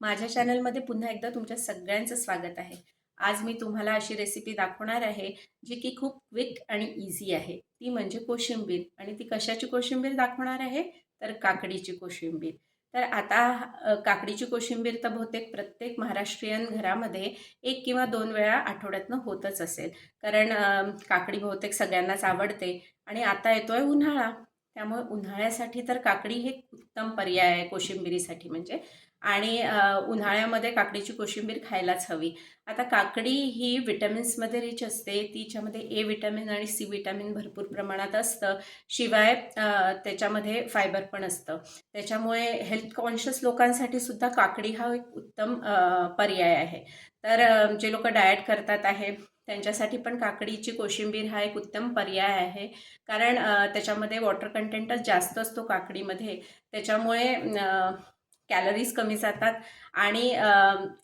माझ्या चॅनलमध्ये पुन्हा एकदा तुमच्या सगळ्यांचं स्वागत आहे. आज मी तुम्हाला अशी रेसिपी दाखवणार आहे जी की खूप क्विक आणि इझी आहे. ती म्हणजे कोशिंबीर. आणि ती कशाची कोशिंबीर दाखवणार आहे? तर काकडीची कोशिंबीर. तर आता काकडीची कोशिंबीर तर बहुतेक प्रत्येक महाराष्ट्रीयन घरामध्ये एक किंवा दोन वेळा आठवड्यातनं होतच असेल. कारण काकडी बहुतेक सगळ्यांनाच आवडते. आणि आता येतोय उन्हाळा. त्यामुळे उन्हाळ्यासाठी तर काकडी हे उत्तम पर्याय आहे कोशिंबिरीसाठी. म्हणजे आणि उन्हाळ्यामध्ये काकडीची कोशिंबीर खायलाच हवी. आता काकडी ही विटॅमिन्समध्ये रिच असते तिच्यामध्ये ए विटॅमिन आणि सी विटॅमिन भरपूर प्रमाणात असतं. शिवाय त्याच्यामध्ये फायबर पण असतं. त्याच्यामुळे हेल्थ कॉन्शियस लोकांसाठी सुद्धा काकडी हा एक उत्तम पर्याय आहे. तर जे लोक डाएट करतात आहे त्यांच्यासाठी पण काकडीची कोशिंबीर हा एक उत्तम पर्याय आहे. कारण त्याच्यामध्ये वॉटर कंटेंटच जास्त असतो काकडीमध्ये. त्याच्यामुळे कॅलरीज कमी जातात. आणि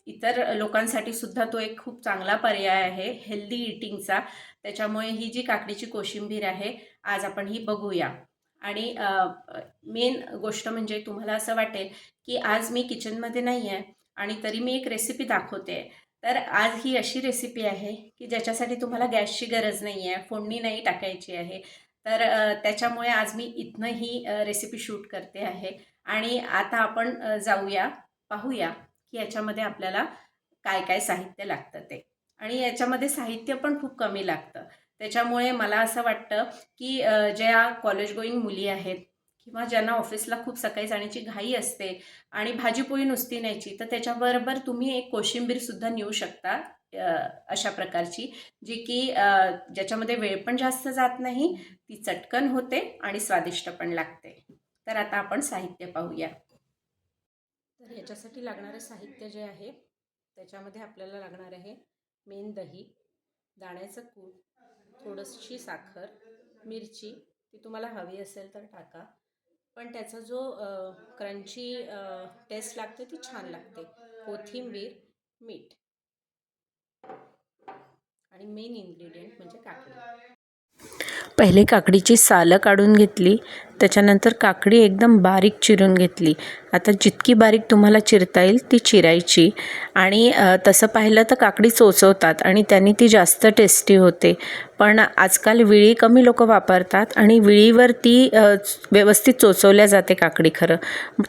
इतर लोकांसाठी सुद्धा तो एक खूप चांगला पर्याय आहे हेल्दी इटिंगचा त्याच्यामुळे ही जी काकडीची कोशिंबीर आहे आज आपण ही बघूया. आणि मेन गोष्ट म्हणजे तुम्हाला असं वाटेल की आज मी किचनमध्ये नाही आहे आणि तरी मी एक रेसिपी दाखवते. तर आज ही अशी रेसिपी आहे की ज्याच्यासाठी तुम्हाला गॅसची गरज नाही आहे फोडणी नाही टाकायची आहे. तर त्याच्यामुळे आज मी इथनं ही रेसिपी शूट करते आहे. आणि आता आपण जाऊया पाहूया की याच्यामध्ये आपल्याला काय काय साहित्य लागतं ते. आणि याच्यामध्ये साहित्य पण खूप कमी लागतं. त्याच्यामुळे मला असं वाटतं की ज्या कॉलेज गोईंग मुली आहेत किंवा ज्यांना ऑफिसला खूप सकाळी जाण्याची घाई असते आणि भाजीपोळी नुसती न्यायची तर त्याच्याबरोबर तुम्ही एक कोशिंबीरसुद्धा नेऊ शकता. अशा प्रकारची जी की ज्याच्यामध्ये वेळ पण जास्त जात नाही ती चटकन होते आणि स्वादिष्ट पण लागते. तर आता आपण साहित्य पाहूया. तर ह्याच्यासाठी लागणारं साहित्य जे आहे त्याच्यामध्ये आपल्याला लागणार आहे मेन दही दाण्याचं कूट थोडीशी साखर मिरची ती तुम्हाला हवी असेल तर टाका. पण त्याचा जो क्रंची टेस्ट लागते ती छान लागते. कोथिंबीर मीठ. आणि मेन इन्ग्रेडियंट म्हणजे काकडी. पहिले काकडीची सालं काढून घेतली त्याच्यानंतर काकडी एकदम बारीक चिरून घेतली. आता जितकी बारीक तुम्हाला चिरता येईल ती चिरायची. आणि तसं पाहिलं तर काकडी चोचवतात आणि त्यांनी ती जास्त टेस्टी होते. पण आजकाल विळी कमी लोक वापरतात आणि विळीवर ती व्यवस्थित चोचवल्या जाते काकडी खरं.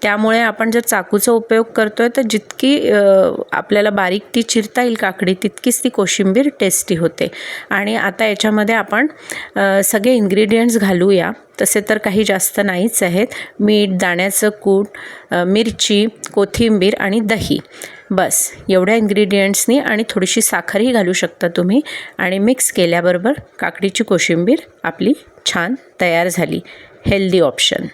त्यामुळे आपण जर चाकूचा उपयोग करतो आहे तर जितकी आपल्याला बारीक ती चिरता येईल काकडी तितकीच ती कोशिंबीर टेस्टी होते. आणि आता याच्यामध्ये आपण सगळे इन्ग्रेडियंट्स घालूया. तसे तर काही जास्त नाहीच आहेत. मीठ दाण्याचं कूट मिरची कोथिंबीर आणि दही. बस एवढ्या इन्ग्रेडियंट्सनी आणि थोडीशी साखरही घालू शकता तुम्ही. आणि मिक्स केल्याबरोबर काकडीची कोशिंबीर आपली छान तयार झाली. Healthy option